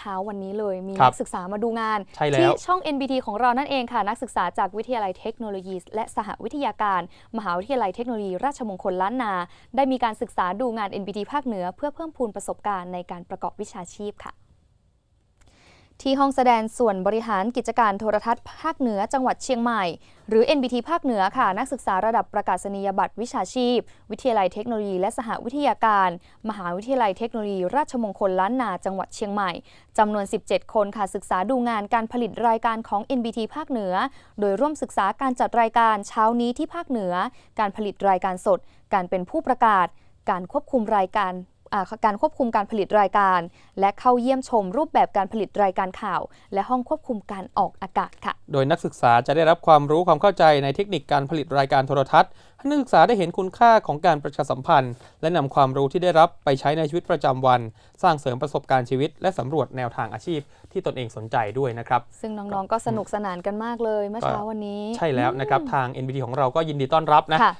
เช้าวันนี้เลย มีครันับกศึกษามาดูงานใช่แล้วที่ช่อง NBT ของเรานั่นเองค่ะ นักศึกษาจากวิทยาลัยเทคโนโลยี และสหวิทยาการ มหาวิทยาลัยเทคโนโลยีราชมงคลล้านนา ได้มีการศึกษาดูงาน NBT ภาคเหนือ เพื่อเพิ่มพูนประสบการณ์ในการประกอบวิชาชีพค่ะ ที่ห้องแสดงส่วนบริหารกิจการโทรทัศน์ภาคเหนือจังหวัดเชียงใหม่ หรือ NBT ภาคเหนือค่ะ นักศึกษาระดับประกาศนียบัตรวิชาชีพ วิทยาลัยเทคโนโลยีและสหวิทยาการ มหาวิทยาลัยเทคโนโลยีราชมงคลล้านนาจังหวัดเชียงใหม่จำนวน 17 คนค่ะศึกษาดูงานการผลิตรายการของ NBT ภาคเหนือ โดยร่วมศึกษาการจัดรายการเช้านี้ที่ภาคเหนือ การผลิตรายการสด การเป็นผู้ประกาศ การควบคุมรายการ การควบคุมการผลิตรายการ และเข้าเยี่ยมชมรูปแบบการผลิตรายการข่าว และห้องควบคุมการออกอากาศค่ะ โดยนักศึกษาจะได้รับความรู้ความเข้าใจในเทคนิคการผลิตรายการโทรทัศน์ให้นักศึกษาได้เห็นคุณค่าของการประชาสัมพันธ์ และนำความรู้ที่ได้รับไปใช้ในชีวิตประจำวัน สร้างเสริมประสบการณ์ชีวิต และสำรวจแนวทางอาชีพที่ตนเองสนใจด้วยนะครับซึ่งน้องๆก็สนุกสนานกันมากเลยเมื่อเช้าวันนี้ ใช่แล้วนะครับทาง NBT ของเราก็ยินดีต้อนรับนะค่ะ